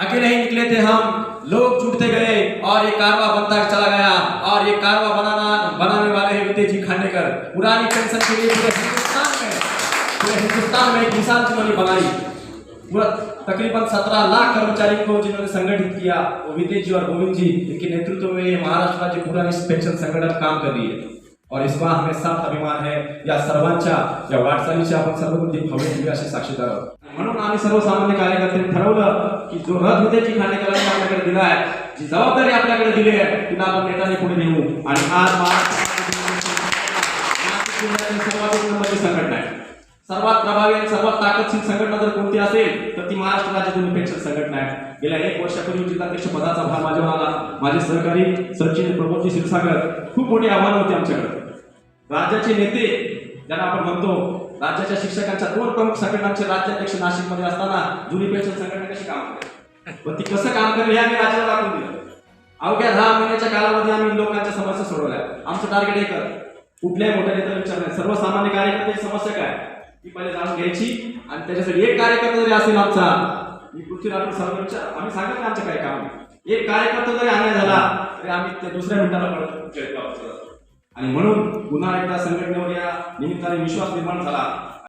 अकेले ही निकले थे हम। लोग जुटते गए और ये कारवा बनता चला गया और ये कारवा बनाना, बनाने वाले हैं विजय जी खांडेकर। पुरानी पेंशन के लिए पूरे हिंदुस्तान में, पूरे हिंदुस्तान में एक मिसाल जिन्होंने बनाई। पूरा तकरीबन सत्रह लाख कर्मचारी को जिन्होंने संगठित किया, वो विजय जी और गोविंद जी, इनके नेतृत्व में ये महाराष्ट्र राज्य पुरानी पेंशन संगठन काम कर रही है। और इस बार हमें साथ अभिमान है, या सर्वांच्या या वाटचालीच्या आपण भव्य दिव्य असे साक्षीदार आहोत म्हणून आम्ही सर्वसामान्य कार्यकर्त्यांनी ठरवलं जो रथ विजयची खांडेकरांनी आपल्याकडे दिला आहे. जी जबाबदारी आपल्याकडे दिली आहे तिला आपण नेताने पुढे नेऊ. आणि आज सर्वात संघटना आहे. सर्वात प्रभावी आणि सर्वात ताकदशील संघटना जर कोणती असेल तर ती महाराष्ट्र राज्य दोन्ही संघटना आहे. गेल्या एक वर्षापूर्वी जिल्हाध्यक्ष पदाचा भार माझ्यावर आला माझे सहकारी सचिन प्रमोदजी क्षीरसागर खूप मोठी आव्हानं होती आमच्याकडे. राज्याचे नेते ज्यांना आपण म्हणतो राज्याच्या शिक्षकांच्या दोन प्रमुख संघटनांचे राज्याध्यक्ष नाशिकमध्ये असताना जुनी पेन्शन संघटना कशी काम करते पण ती कसं काम करेल हे आम्ही राज्याला दाखवून दिलं. अवघ्या दहा महिन्याच्या कालावधी आम्ही लोकांच्या समस्या सोडवल्या. आमचं टार्गेट एकच कुठल्याही मोठ्या नेत्याला विचार सर्वसामान्य कार्यकर्त्याची समस्या काय? ती पहिले जाणून घ्यायची आणि त्याच्यासाठी एक कार्यकर्ता जरी असेल आमचा मी पृथ्वीराज सर्वांच्या आम्ही सांगत नाही आमचं काय काम एक कार्यकर्ता जरी अन्याय झाला तरी आम्ही त्या दुसऱ्या मिनिटाला पळत आणि म्हणून पुन्हा एकदा संघटनेवर या निमित्ताने विश्वास निर्माण झाला.